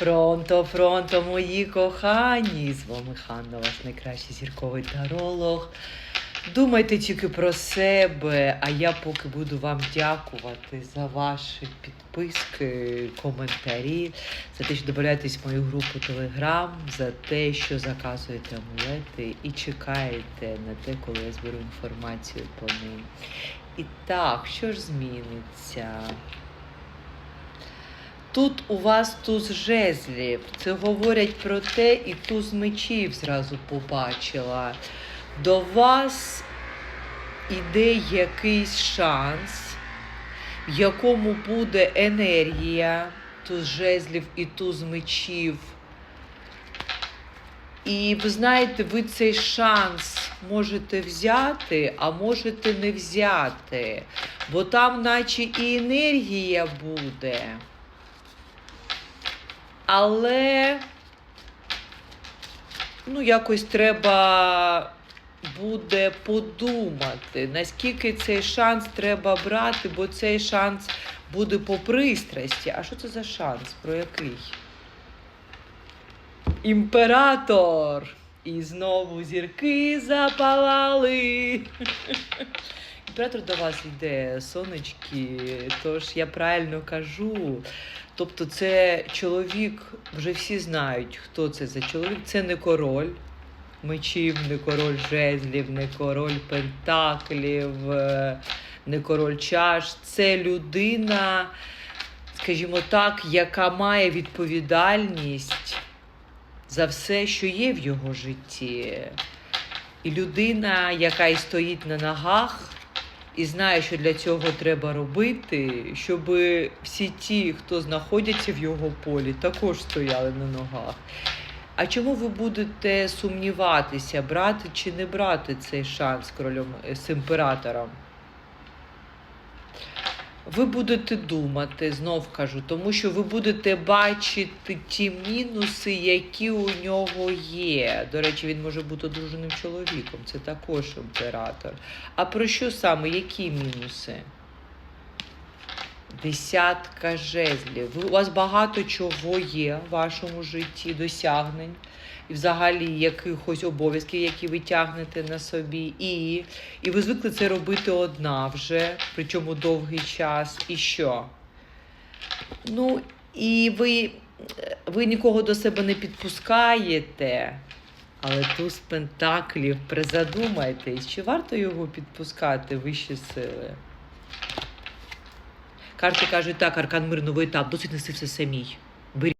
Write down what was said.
Фронто, фронто, мої кохані! З вами Ханна, ваш найкращий зірковий таролог. Думайте тільки про себе, а я поки буду вам дякувати за ваші підписки, коментарі, за те, що додаєтесь в мою групу Телеграм, за те, що заказуєте амулети і чекаєте на те, коли я зберу інформацію по ним. І так, що ж зміниться? Тут у вас туз жезлів. Це говорять про те, і туз мечів зразу побачила. До вас іде якийсь шанс, в якому буде енергія, туз жезлів і туз мечів. І ви знаєте, ви цей шанс можете взяти, а можете не взяти. Бо там, наче і енергія буде. Але ну, якось треба буде подумати, наскільки цей шанс треба брати, бо цей шанс буде по пристрасті. А що це за шанс? Про який? Імператор! І знову зірки запалали. Імператор до вас йде, сонечки, тож я правильно кажу. Тобто, це чоловік, вже всі знають, хто це за чоловік. Це не король мечів, не король жезлів, не король пентаклів, е, не король чаш. Це людина, скажімо так, яка має відповідальність за все, що є в його житті. І людина, яка і стоїть на ногах, і знає, що для цього треба робити, щоб всі ті, хто знаходяться в його полі, також стояли на ногах. А чому ви будете сумніватися, брати чи не брати цей шанс королем з імператором? Ви будете думати, знов кажу, тому що ви будете бачити ті мінуси, які у нього є. До речі, він може бути одруженим чоловіком, це також імператор. А про що саме? Які мінуси? Десятка жезлів. У вас багато чого є в вашому житті, досягнень і взагалі якихось обов'язків, які ви тягнете на собі. І, і ви звикли це робити одна вже, причому довгий час. І що? Ну, і ви, ви нікого до себе не підпускаєте. Але туз пентаклів, призадумайтесь, чи варто його підпускати вищі сили? Карти кажуть, так, аркан мирного етап, досить неси все самій.